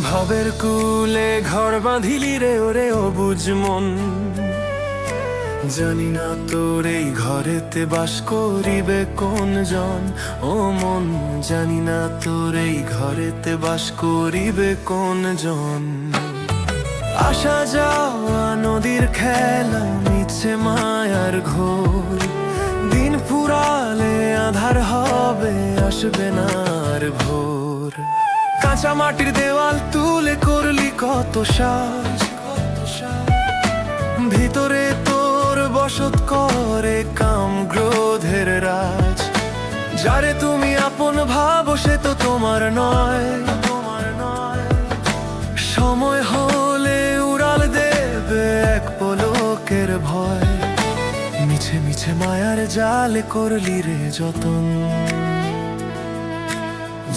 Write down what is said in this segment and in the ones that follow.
ভবের কুলে ঘর বাঁধিলি রে ওরে অবুজ মন। জানি না তোর এই ঘরেতে বাস করিবে কোন জন ও মন, জানি না তোর এই ঘরেতে বাস করিবে কোন জন আসা যাওয়া, নদীর খেলা, মিছে মায়ার ঘোর। দিন ফুরালে আধার হবে, আসবে না আর ভোর। কাঁচা মাটির দেওয়াল তুলে করলি কত সাজ। ভিতরে তোর বসত করে কাম ক্রোধের রাজ। যারে তুমি আপন ভাবো সে তো তোমার নয় তোমার নয়। সময় হলে উড়াল দেবে এক পলকের ভয়। মিছে মিছে মায়ার জালে করলি রে যতন।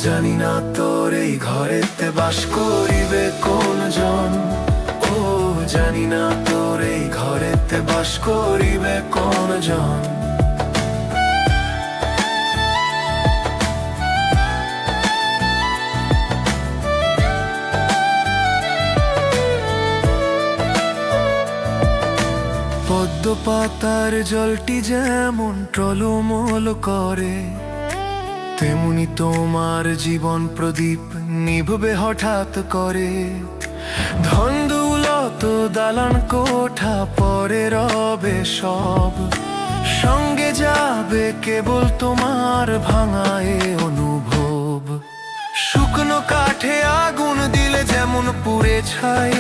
জানি না তোর এই ঘরেতে বাস করিবে কোন জন ও, জানি না তোর এই ঘরেতে বাস করিবে কোন জন পদ্ম পাতার জলটি যেমন টলমল করে তেমনি তোমার জীবন প্রদীপ নিভবে হঠাৎ করে। ধন দৌলত দালান কোঠা পরে রবে সব। সঙ্গে যাবে কেবল তোমার ভাঙায় অনুভব। শুকনো কাঠে আগুন দিলে যেমন পুড়ে ছাই।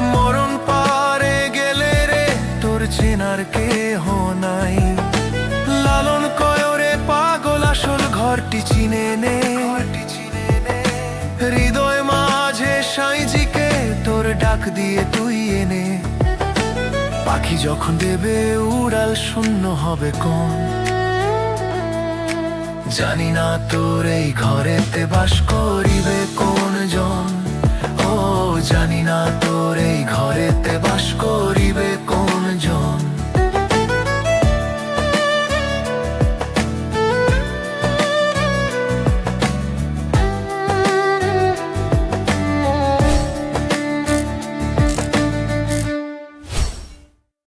মরণ পারে গেলে রে, তোর চেনার কেহ নাই। ঘরটি চিনে নে। হৃদয় মাঝে সাইজিকে তোর ডাক দিয়ে তুই এনে। পাখি যখন দেবে উড়াল শূন্য হবে কোন। জানি না তোর এই ঘরেতে বাস করিবে কোন জন ও, জানি না তোর এই ঘরেতে বাস করিবে